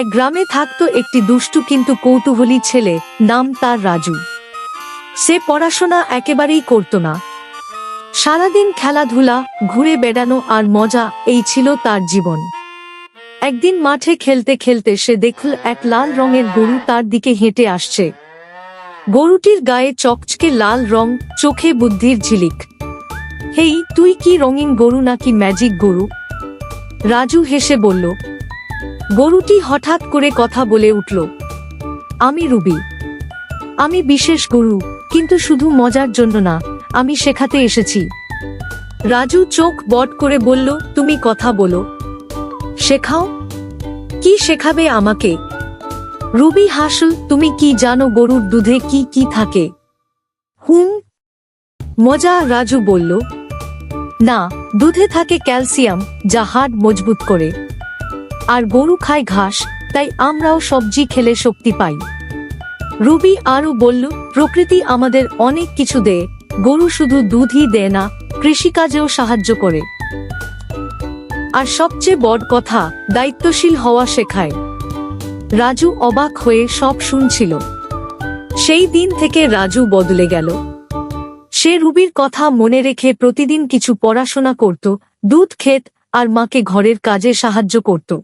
এক গ্রামে থাকতো একটি দুষ্টু কিন্তু কৌতূহলী ছেলে, নাম তার রাজু। সে পড়াশোনা একেবারেই করত না। সারাদিন খেলাধুলা, ঘুরে বেড়ানো আর মজা, এই ছিল তার জীবন। একদিন মাঠে খেলতে খেলতে সে দেখল এক লাল রঙের গরু তার দিকে হেঁটে আসছে। গরুটির গায়ে চকচকে লাল রং, চোখে বুদ্ধির ঝিলিক। হেই, তুই কি রঙিন গরু নাকি ম্যাজিক গরু? রাজু হেসে বলল গরুটি হঠাৎ করে কথা বলে উঠল, আমি রুবি। আমি বিশেষ গরু, কিন্তু শুধু মজার জন্য না, আমি শেখাতে এসেছি। রাজু চোখ বট করে বলল, তুমি কথা বলো। শেখাও? কি শেখাবে আমাকে? রুবি হাসল, তুমি কি জানো গরুর দুধে কি কি থাকে? হুম? মজা, রাজু বলল, না, দুধে থাকে ক্যালসিয়াম, যা হাড় মজবুত করে। আর গরু খায় ঘাস, তাই আমরাও সবজি খেলে শক্তি পাই। রুবি আরও বলল, প্রকৃতি আমাদের অনেক কিছু দেয়, গরু শুধু দুধই দেয় না, কৃষিকাজেও সাহায্য করে। আর সবচেয়ে বড় কথা, দায়িত্বশীল হওয়া শেখায়। রাজু অবাক হয়ে সব শুনছিল। সেই দিন থেকে রাজু বদলে গেল। সে রুবির কথা মনে রেখে প্রতিদিন কিছু পড়াশোনা করত, দুধ ক্ষেত আর মাকে ঘরের কাজে সাহায্য করত।